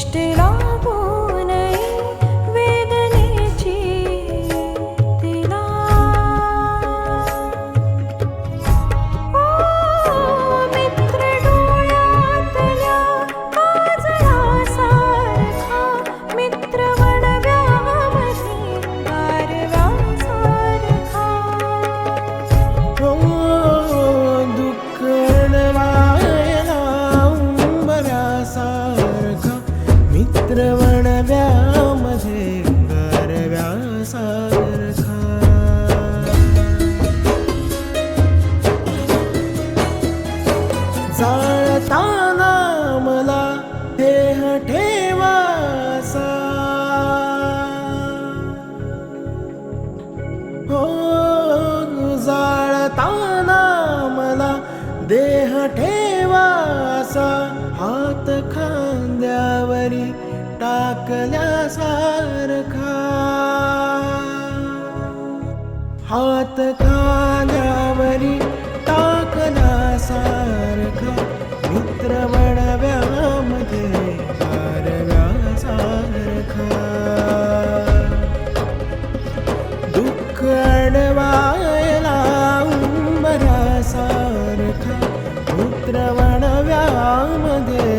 ष्टाभो जाळताना मला देह ठेवासा. हो जाळताना मला देह ठेवासा. हात खांद्यावरी टाकल्यासारखा. हात खांद्यावरी ಉತ್ರವಣ ವ್ಯಾಮದೇ